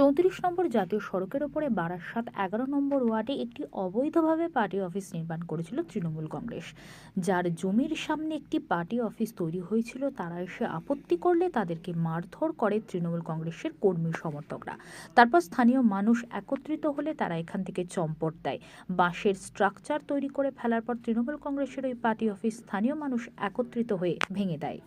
চৌত্রিশ নম্বর জাতীয় সড়কের ওপরে বারাসাত এগারো নম্বর ওয়ার্ডে একটি অবৈধভাবে পার্টি অফিস নির্মাণ করেছিল তৃণমূল কংগ্রেস। যার জমির সামনে একটি পার্টি অফিস তৈরি হয়েছিল, তারা এসে আপত্তি করলে তাদেরকে মারধর করে তৃণমূল কংগ্রেসের কর্মী সমর্থকরা। তারপর স্থানীয় মানুষ একত্রিত হলে তারা এখান থেকে চম্পট দেয়। বাঁশের স্ট্রাকচার তৈরি করে ফেলার পর তৃণমূল কংগ্রেসের ওই পার্টি অফিস স্থানীয় মানুষ একত্রিত হয়ে ভেঙে দেয়।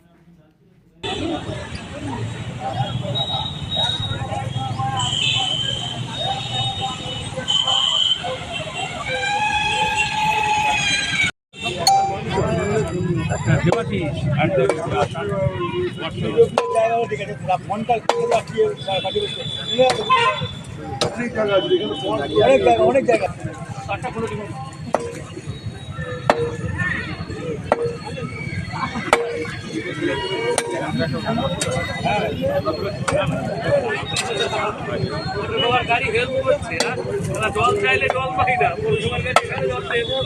অনেক জায়গা গাড়ি হেল্প করছে ওরা জল চাইলে জল পাই না। জল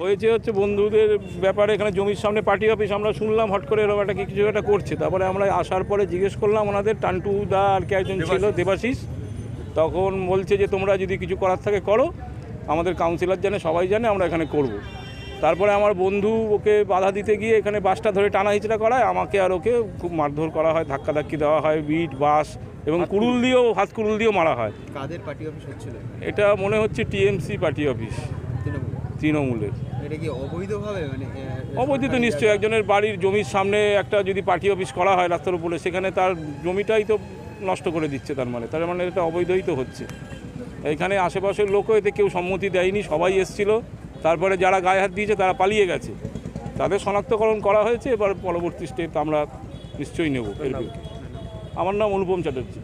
হয়েছে হচ্ছে বন্ধুদের ব্যাপারে এখানে জমির সামনে পার্টি অফিস আমরা শুনলাম হট করে এরকম একটা কিছু একটা করছে। তারপরে আমরা আসার পরে জিজ্ঞেস করলাম ওনাদের টান্টু দা আর কে একজন ছিল দেবাশিস। তখন বলছে যে তোমরা যদি কিছু করার থাকে করো। আমাদের কাউন্সিলর জানে সবাই জানে আমরা এখানে করব। তারপরে আমার বন্ধু ওকে বাধা দিতে গিয়ে এখানে বাসটা ধরে টানা হিচড়া করায় আমাকে আর ওকে খুব মারধর করা হয় ধাক্কাধাক্কি দেওয়া হয় বিট বাস এবং কুড়ুল দিয়েও হাত কুড়ুল দিয়েও মারা হয়। কাদের পার্টি অফিস হচ্ছিল? এটা মনে হচ্ছে টিএমসি পার্টি অফিস। তৃণমূলের। এটা কি অবৈধভাবে মানে অবৈধ তো নিশ্চয়ই একজনের বাড়ির জমির সামনে একটা যদি পার্টি অফিস করা হয় রাস্তার উপরে সেখানে তার জমিটাই তো নষ্ট করে দিচ্ছে তার মানে। তার মানে এটা অবৈধই তো হচ্ছে। এখানে আশেপাশের লোকও এতে কেউ সম্মতি দেয়নি সবাই এসছিল। তারপরে যারা গায়ে হাত দিয়েছে তারা পালিয়ে গেছে। তাদের শনাক্তকরণ করা হয়েছে, এবার পরবর্তী স্টেপ আমরা নিশ্চয়ই নেব আমার নাম অনুপম চ্যাটার্জি।